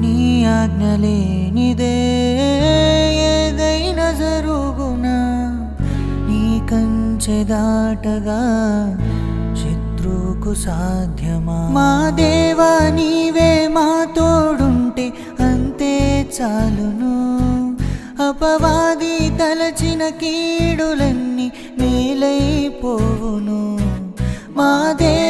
నీ ఆజ్ఞలేనిదే ఏదైనా జరుగునా? నీ కంచె దాటగా శత్రువుకు సాధ్యమా? మా దేవా నీవే మా తోడుంటే అంతే చాలును. అపవాది తలచిన కీడులన్నీ మేలైపోవును. మా దేవ